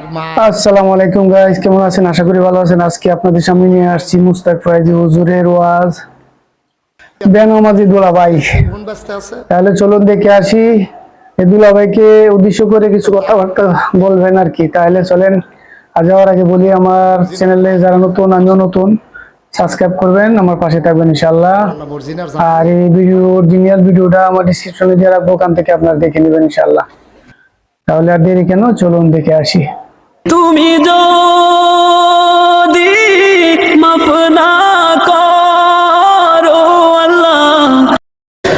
আসসালামু আলাইকুম গাইস কেমন আছেন? আশা করি ভালো আছেন। আজকে আপনাদের সামনে নিয়ে আসছি মুস্তাক ফরাজি হুজুরের ওয়াজ। বেনামাজি দুলা ভাই কোন ব্যস্ত আছে? তাহলে চলুন দেখে আসি। এই দুলা ভাইকে উদ্দেশ্য করে কিছু কথাবার্তা বলবেন আর কি। তাহলে চলেন আর যাওয়ার আগে বলি আমার চ্যানেলে যারা নতুন আমিও নতুন সাবস্ক্রাইব করবেন আমার পাশে থাকবেন ইনশাল্লাহ আর এই ভিডিও অরিজিনাল ভিডিওটা আমার ডিসক্রিপশনে দিয়ে রাখব ওখান থেকে আপনারা দেখে নেবেন ইনশাল্লাহ তাহলে আর দেরি কেন? চলুন দেখে আসি। তুমি যদি মাফ না করো, আল্লাহ।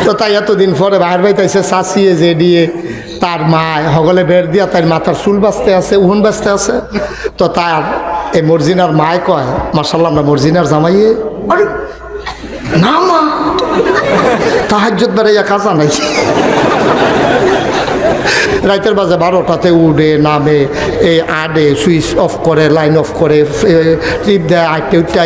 তো তাই এতদিন পরে বাহির বাইতেছে চাচিয়ে যে দিয়ে তার মা, হগলে বের দিয়া তার মাথার চুল বাঁচতে আছে, উহন বাঁচতে আছে। তো তার এই মর্জিনার মায় কয় মার্শাল্লাহ আমরা মর্জিনার জামাইয়ে। আরে, না মা তাহাজ্জত বেড়াইয়া কাজা নাই। রাতের বাজে বারোটাতে উঠে, নামে এই আডে, সুইচ অফ করে, লাইন অফ করে টিপ দেয় আটটে উঠতে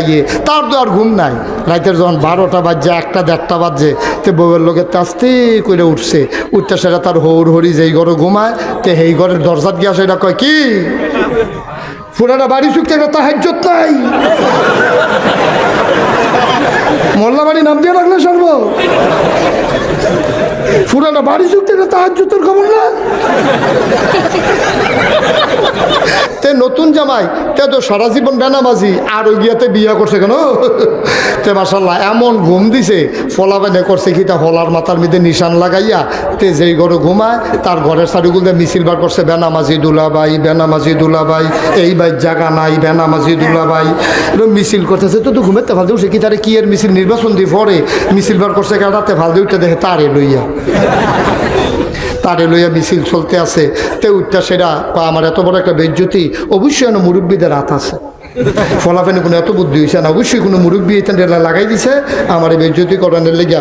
তার তো আর ঘুম নাই। রাইতের যখন বারোটা বাজছে, একটা দেড়টা বাজছে, তে বউয়ের লোকে আস্তে করে উঠছে। উঠতে সেটা তার হৌর হরি যেই ঘরে ঘুমায়, তে সেই ঘরের দরজাত গিয়া সেটা কয়, কি? পুরাটা বাড়ি চুক্তি একটা তাহাজ্জত নাই? মোল্লা বাড়ি নাম দিয়ে রাখলে সর্ব পুরাটা বাড়ি চুক্তি তাহার জুতোর খবর না? জামাই, তে তো সারা জীবন বেনামাজি, আর ওই গিয়াতে বিয়া করছে কেন? তে মাসাল্লাহ এমন ঘুম দিছে, ফলা বেনে করছে কি তা ফলার মাথার মধ্যে নিশান লাগাইয়া, তে যেই ঘরে ঘুমায়, তার ঘরের দিয়ে মিছিল বার করছে, বেনামাজি দুলাবাই বেনামাজি দুলাবাই, এই বাই জাগা নাই, বেনামাজি দুলাবাই। মিছিল করতেছে, তো তো ঘুমেতে ফালতে উঠছে, কি তারে কি এর মিছিল নির্বাচন দিয়ে পরে মিছিল বার করছে কাটাতে ফালতে উঠতে দেখে তারে লইয়া। তারে লইয়া মিছিল চলতে আছে, তে উঠটা বা আমার এত বড় একটা বেজ্জতি, অবশ্যই কোনো মুরব্বীদের হাত আছে। ফলাফেনে কোনো এত বুদ্ধি হয়েছে না, অবশ্যই কোনো মুরব্বী এটা লাগাই দিছে, আমার এই বেজ্জতি করানোর লেগিয়া।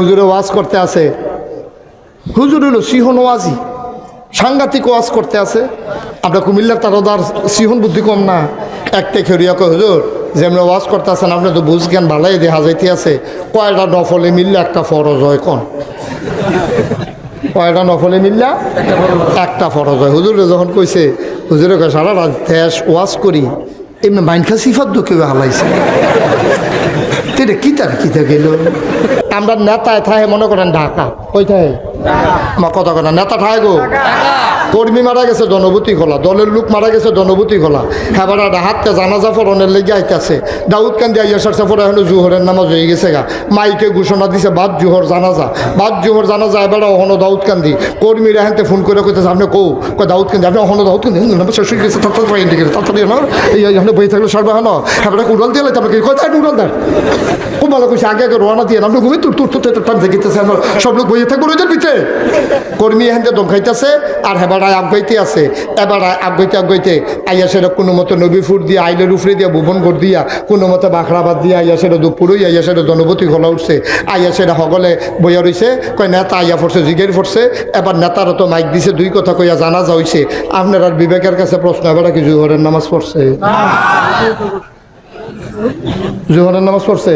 হুজুরে ওয়াজ করতে আছে। হুজুর হলো সিহন ওয়াজি, সাংঘাতিক ওয়াজ করতে আছে। আমরা কুমিল্লার তারদার সিহন বুদ্ধি কম না। একটা খেরিয়া কয়, হুজুর, যেমন ওয়াজ করতে আছেন, আপনি তো বুঝ জ্ঞান ভালাই দেহা যাইতে আছে। কয়টা নফলে মিললে একটা ফরজ হয় কন? কয়টা নফলে মিললা? একটা ফরজ হয়। হুজুরে যখন কইছে, হুজুরে কয়, সারা রাত দেশ ওয়াজ করি, এমনি মাইনখা সিফাত তো কেউ হালাইছে? তেরে কি তার, কি গেল? আমরা নেতায় থাহে মনে করেন ঢাকা। ওই থাহে? আমার কথা কথা নেতা ঠায় গো। কর্মী মারা গেছে, জনবতী খোলা। দলের লোক মারা গেছে, জনবতী খোলা। হেবার হাতটা জানাজা ফরনের লেগে আইতাছে। দাউদ কান্দি আইয়া সারছে পরে এখন জুহরের নামাজ হয়ে গেছে গা। মাইকে ঘোষণা দিছে, বাদ জুহর জানাজা। বাদ জুহর জানাজা, এবার অহনো দাউদ কান্দি কর্মীরা হেনতে ফোন করে কইতেছে, আপনি কো কয় দাউদ কান্দি আপনি অহনো দাউদ কান্দি শেষ হয়ে গেছে তাড়াতাড়ি গেছে তাড়াতাড়ি এই এখানে বই থাকলে সর্বে হনো। হেবার উড়াল দিয়ে লাইতে উড়াল খুব ভালো কইছে, আগে আগে রোয়ানা দিয়ে আপনি ঘুমিয়ে তুর তুর তুর সব লোক বইয়ে থাকব রোজের ভিতরে কর্মী এখান দম খাইতেছে, আর হেবাড়ায় আগাইতে আছে এবারায় আগাইতে আগাইতে আইয়া সেটা কোনো মতো নবীফুর দিয়ে, আইলের উফরে দিয়া, ভুবন ঘর দিয়া, কোনো মতো বাখড়াবাদ দিয়ে আইয়া সেটা দুপুরই আইয়া সেটা জনপতি গলা উঠছে। আইয়া সেটা হগলে বইয়া রইছে, কয় নেতা আইয়া পড়ছে জিগের পড়ছে এবার নেতারও তো মাইক দিছে, দুই কথা কইয়া জানা যাইছে আপনার আর বিবেকের কাছে প্রশ্ন, এবার কি জুহরের নামাজ পড়ছে? জুহরের নামাজ পড়ছে?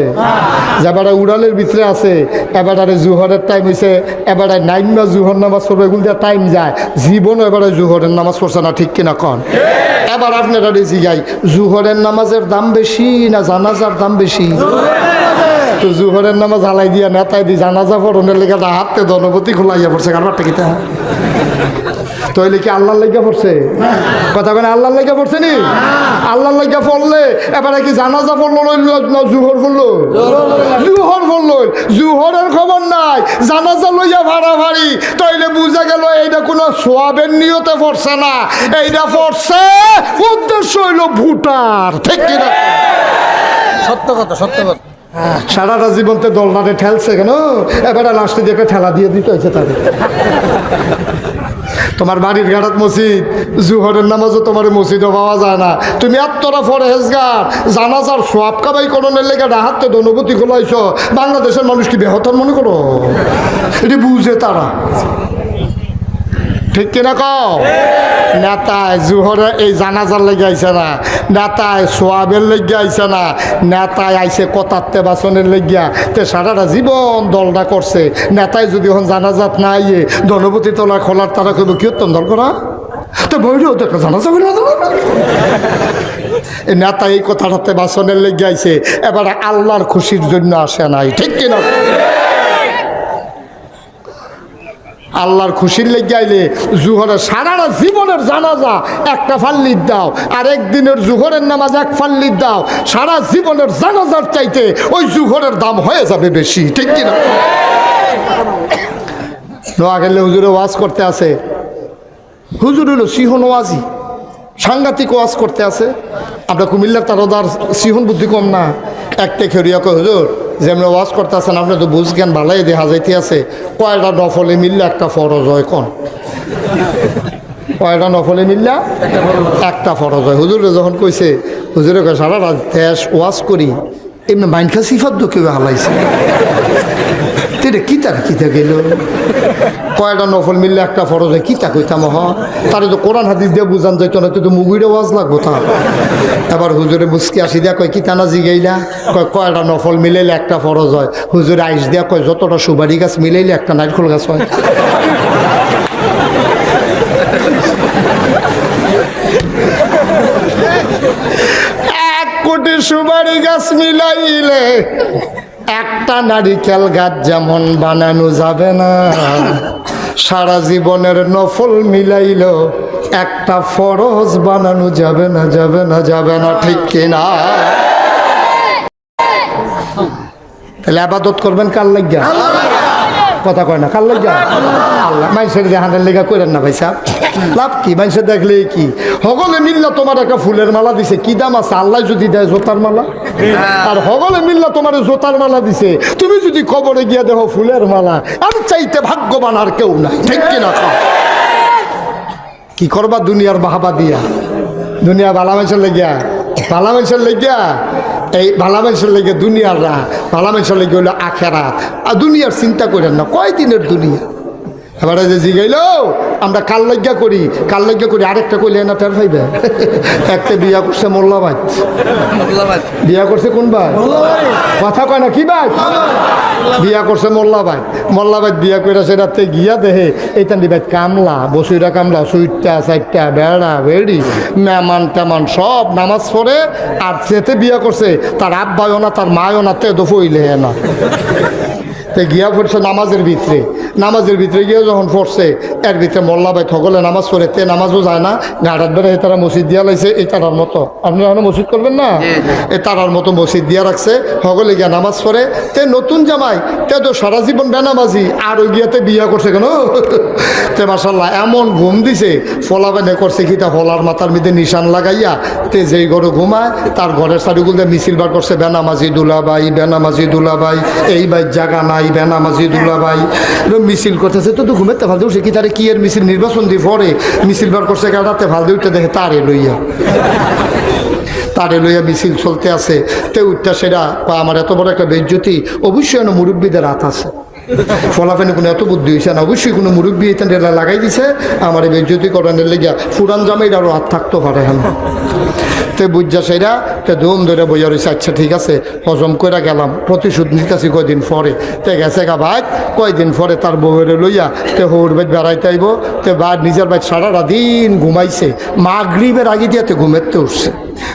যাবারে উড়ালের ভিতরে আছে এবারে জুহরের টাইম হয়েছে এবারে নাইন বা জুহর নামাজ পড়বে, এগুলো টাইম যায়। জীবনও এবারে জুহরের নামাজ পড়ছে না, ঠিক কিনা কন? এবার আপনারা জিগাই জুহরের নামাজের দাম বেশি না জানাজার দাম বেশি? তো জুহরের নামাজ হালাই দিয়া নেতায় দি জানাজা পড়নের লেগে হাতে ধনপতি খোলাইয়া পড়ছে, কারবারটা কিতা? তইলে কি আল্লাহর লেগে পড়ছে? কথা কেন আল্লাহর লেগে পড়ছে নি? আল্লাহর লেগে পড়লে এবারে কি জানাজা পড়ল জুহর পড়ল? জুহর পড়ল। জুহরের খবর নাই জানাজা লইয়া ভাড়া ভাড়ি তইলে বুঝা গেল এইটা কোনো সোয়াবের নিয়তে পড়ছে না। এইটা পড়ছে উদ্দেশ্য হইল ভুটার ঠিক কিনা? সত্য কথা সত্য কথা। সারাটা জীবনতে দলনারে ঠেলছে কেন? এবারে লাস্টে দিয়ে ঠেলা দিয়ে দিতে হয়েছে তাদের। তোমার বাড়ির গাড়াত মসজিদ, জুহরের নামাজও তোমার মসজিদও পাওয়া যায় না। তুমি আত্মরা ফরে হেসগার জানাজার সোয়াব কাবাই করণের লেগে ডাহাতে অনুভূতি খোলাইছ, বাংলাদেশের মানুষ কি বেহতর মনে করো? এটি বুঝে তারা। ঠিক কিনা কও? নেতায় জুহরে এই জানাজার লেগে আইছে না নেতায় সোয়াবের লেগে আইছে না নেতায় আইছে কথাতে বাসনের লেগিয়া। তে সারাটা জীবন দলটা করছে। নেতায় যদি এখন জানাজাত না আইয়ে ধনপতি তলা খোলার তারা কইব, কি উত্তম দল করা? তো বইরেও তো একটা জানাজা না নেতা এই কথাটাতে বাসনের লেগে আইছে, এবার আল্লাহর খুশির জন্য আসে নাই, ঠিক কিনা? আল্লাহর খুশির লেগে আইলে জুহরের সারাটা জীবনের জানাজা একটা ফাল্লির দাও, আর একদিনের জুহরের নামাজ এক ফাল্লির দাও, সারা জীবনের জানাজার চাইতে ওই জুহরের দাম হয়ে যাবে বেশি, ঠিক কিনা নোয়া গেলে হুজুরে ওয়াজ করতে আছে হুজুর হলো সিহন ওয়াজি, সাংঘাতিক ওয়াজ করতে আছে আমরা কুমিল্লার তারদার সিহন বুদ্ধি কম না। একটা খেরিয়া কয়, হুজুর যেমন ওয়াজ করতেছেন, আপনি তো বুঝ জ্ঞান ভালাই দেখা যাইতে আছে কয়টা নফলে মিললে একটা ফরজ হয় কন? কয়টা নফলে মিললা একটা ফরজ হয়? হুজুরে যখন কইছে, হুজুরে কয়, সারা রাত দেশ ওয়াজ করি। এমনি মাইনখা সিফাত তো কেউ হালাইছে। তেরে কিতা কিতা গেল? কয়টা নফল মিললে একটা ফরজ কিতা কইতাম হ তারে তো কোরআন হাদিস দিয়ে বুঝান যাইতো না, তো মুগুইরে ওয়াজ লাগবো তার এবার হুজুরে মুসকি আসি দিয়া কয় কিতা না জিগাইলা? কয় কয়টা নফল মিলাইলে একটা ফরজ হয়। হুজুরে আইস দিয়া কয়, যতটা সুবারি গাছ মিলাইলে একটা নারকেল গাছ হয়। এক কোটি সুবারি গাছ মিলাইলে একটা নারিকেল গাছ যেমন বানানো যাবে না। সারা জীবনের নফল মিলাইল একটা ফরজ বানানো যাবে না যাবে না যাবে না, ঠিক কিনা তাহলে আবাদত করবেন কার লাগিয়া? কথা কয় না কার লাগিয়া আল্লাহ মানুষের দেহানের লেগা করেন না ভাই সাহেব লাভ কি মানুষের দেখলে কি? হগলে মিল্লা তোমার একটা ফুলের মালা দিছে কি দাম আছে? আল্লাহ যদি দেয় জোতার মালা? আর হগলে মিল্লা তোমার জোতার মালা দিছে তুমি যদি কবরে গিয়া দেখো ফুলের মালা আর চাইতে ভাগ্যবান আর কেউ নাই ঠিক কিনা? কি করবা দুনিয়ার বাহাবা দিয়া? দুনিয়া ভালা মানুষের লেগিয়া? ভালা মানুষের লেগিয়া, এই ভালা মানুষের লেগে দুনিয়ার রা ভালা মানুষের লেগে হলো আখেরাত। আর দুনিয়ার চিন্তা করেন না কয় দিনের দুনিয়া? এবারে যে জিগাইল আমরা কাল লজ্ঞা করি কাল লজ্ঞা করি আরেকটা কইলে না টের পাইবে একটা বিয়া করছে মোল্লাবাদ। বিয়া করছে কোন ভাই কথা কয় না কি ভাই বিয়া করছে মোল্লাবাদ। মোল্লাবাদ বিয়া করে সেটাতে গিয়া দেহে এইটা দিবাই কামলা বসুইরা কামলা সুইটটা সাইটটা বেড়া বেড়ি মেমান টেমান সব নামাজ পড়ে আর সেতে বিয়া করছে তার আব্বায়ও না তার মায়ও না তে দফইলে না। তে গিয়া পড়ছে নামাজের ভিতরে। নামাজের ভিতরে গিয়ে যখন পড়ছে এর ভিতরে মোল্লা ভাই ঠগলে নামাজ পড়ে তে নামাজও যায় না। গাড়ার বেড়ে তারা মসজিদ দিয়া লাইছে এই তারার মতো। আপনি এখন মসজিদ করবেন না? এই তারার মতো মসজিদ দিয়া রাখছে হগলে গিয়া নামাজ পড়ে। তে নতুন জামাই তে তো সারা জীবন বেনামাজি আর ওই গিয়াতে বিয়া করছে কেন? তে মাসাল্লাহ এমন ঘুম দিছে ফলা বেনে করছে কি তা ফলার মাথার মধ্যে নিশান লাগাইয়া তে যেই ঘরে ঘুমায় তার ঘরের চারিগুল দিয়ে মিছিল বার করছে বেনামাজি দুলাবাই বেনামাজি দুলাবাই এই বাই জাগা নাই বেনামাজি দুলাবাই মিছিল করতেছে, তো ঘুমেতে ফালতে উঠছে। কি তারে কি এর মিছিল নির্বাচন দিয়ে পরে মিছিল বার করছে গাড়াতে দিয়ে উঠতে দেখে তারে লইয়া। তারে লইয়া মিছিল চলতে আছে। তে উঠতে সেটা, বা আমার এত বড় একটা বেজ্জতি, অবশ্যই মুরব্বীদের হাত আছে। ফলাফেনে কোনো এত বুদ্ধি হয়েছে না। অবশ্যই কোনো মুরব্বী এটা লাগাই দিছে। আমার এই বেজ্জতি করানোর লেগিয়া ফুরান জামাইর আরও হাত থাকতে পারে হ্যাঁ তে বুঝা সেরা, তে ধুম ধরে বইয়া রয়েছে আচ্ছা ঠিক আছে, হজম করে গেলাম। প্রতিশোধ নিতেছি কয়দিন পরে। তে গেছে গা ভাই, কয়দিন পরে তার বউয়ের লইয়া তে হৌর বাইত বেড়াইতে আইব। তে বা নিজের বাইত সারাটা দিন ঘুমাইছে। মা গ্রিবের আগে দিয়ে তে ঘুমেতে উঠছে।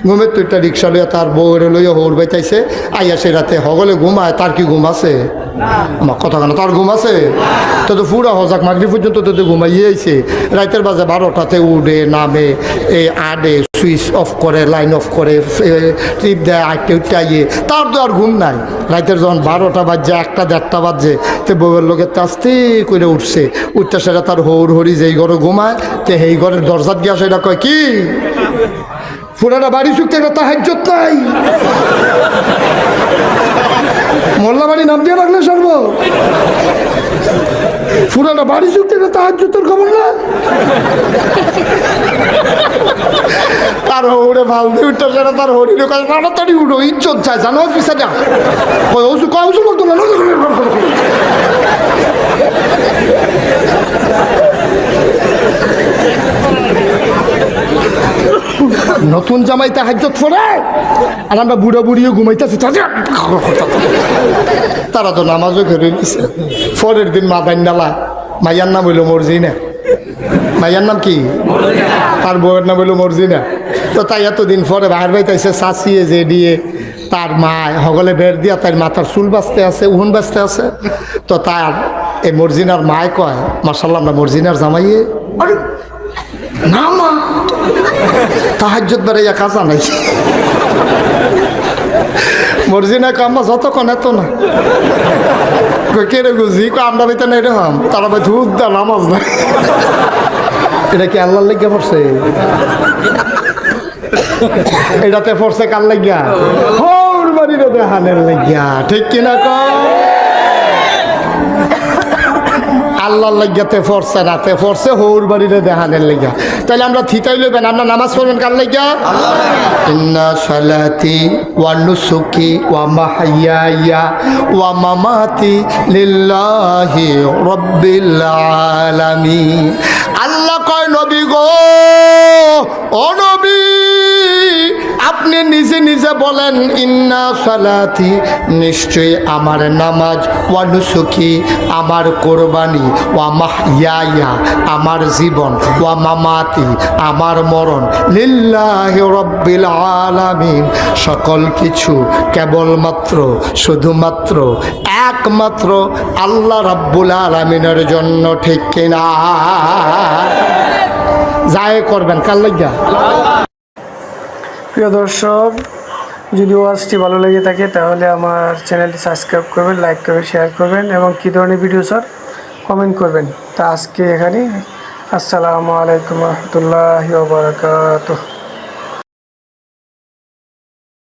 ঘুমের তো একটা রিক্সা লইয়া তার বউয়ের লইয়া হৌর বাইতাইছে। আইয়া সে রাতে হগলে ঘুমায়, তার কি ঘুম আছে? আমার কথা কেন? তার ঘুম আছে? তো তো পুরা হজাক মাগরি পর্যন্ত তো ঘুমাইয়ে আইছে। রাতের বাজে বারোটাতে উঠে, নামে, এ আডে, সুইচ অফ করে, লাইন অফ করে ট্রিপ দেয় আটটে উঠতে আইয়ে। তার তো আর ঘুম নাই। রাতের যখন বারোটা বাজছে, একটা দেড়টা বাজছে, তো বউয়ের লোকের তো আস্তে করে উঠছে। উঠতে সেটা তার হৌর হরি যেই ঘরে ঘুমায়, তো সেই ঘরের দরজাত গিয়া সেটা কয়, কি? পুরাটা বাড়ি চুক্তি একটা তাহাজ্যত নাই। মোল্লা বাড়ি নাম দিয়ে রাখলে সর্ব পুরাটা বাড়ি চুক্তি না তাহার জুতোর খবর না? তার ভালো দিয়ে উঠতে তার হরি লোক তাড়াতাড়ি উঠো, ইজ্জত চায় জানো পিসা যা কয় ওষুধ কয় ওষুধ করতো না নতুন জামাইতে হাজ্জত পড়ে, আর আমরা বুড়ো বুড়িও ঘুমাইতেছি তারা তো নামাজও ঘরে নিছে। পরের দিন মা বাইন্ডালা মাইয়ার নাম হইল মর্জিনা। ভাইয়ার নাম কি? তার বউয়ের নাম হলো মর্জিনা। তো তাই এতদিন পরে বাহির বাইতেছে চাচিয়ে যে দিয়ে তার মা, হগলে বের দিয়া তার মাথার চুল বাঁচতে আছে, উহুন বাঁচতে আছে। তো তার এই মর্জিনার মায় কয় মার্শাল্লাহ আমরা মর্জিনার জামাইয়ে। আরে, না মা তাহাজ্জত বেড়াইয়া কাজা নাই। মর্জিনা কাম্মা যতক্ষণ এত না। কে রে গুজি আমরা বেতন এরকম তারা ভাই ধূপ দা নামাজ না এটা কি আল্লাহর লেগে পড়ছে? এটাতে পড়ছে কার লাগিয়া হোর বাড়ির দেহানের লাগিয়া ঠিক কিনা কর আল্লাহর লাগিয়াতে পড়ছে না, তে পড়ছে হৌর বাড়িতে দেহানের লাগিয়া। তাহলে আমরা থিতাই লইবেন আমরা নামাজ পড়বেন কার লাগিয়া? ইন্না সালাতি ওয়া নুসুকি ওয়া মাহইয়ায়া ওয়া মামাতি লিল্লাহি রাব্বিল আলামিন। আল্লাহ কয়, নবী গো, ও নবী! আপনি নিজে নিজে বলেন, ইন্না সালাতি, নিশ্চয়ই আমার নামাজ ওয়ানুসুকি আমার কোরবানি, ওয়া মাহিয়া আমার জীবন, ওয়া মামাতি, আমার মরণ, লিল্লাহি রব্বিল আলামিন। সকল কিছু কেবলমাত্র, শুধুমাত্র, একমাত্র আল্লাহ রাব্বুল আলামিনের জন্য, ঠিক কিনা? যায় করবেন, কার লাগিয়া প্রিয় দর্শক, যদি ওয়াজটি ভালো লেগে থাকে, তাহলে আমার চ্যানেলটি সাবস্ক্রাইব করবেন লাইক করবেন শেয়ার করবেন এবং কী ধরনের ভিডিও স্যার কমেন্ট করবেন। তা আজকে এখানে আসসালামু আলাইকুম রহমতুল্লাহ বারকাত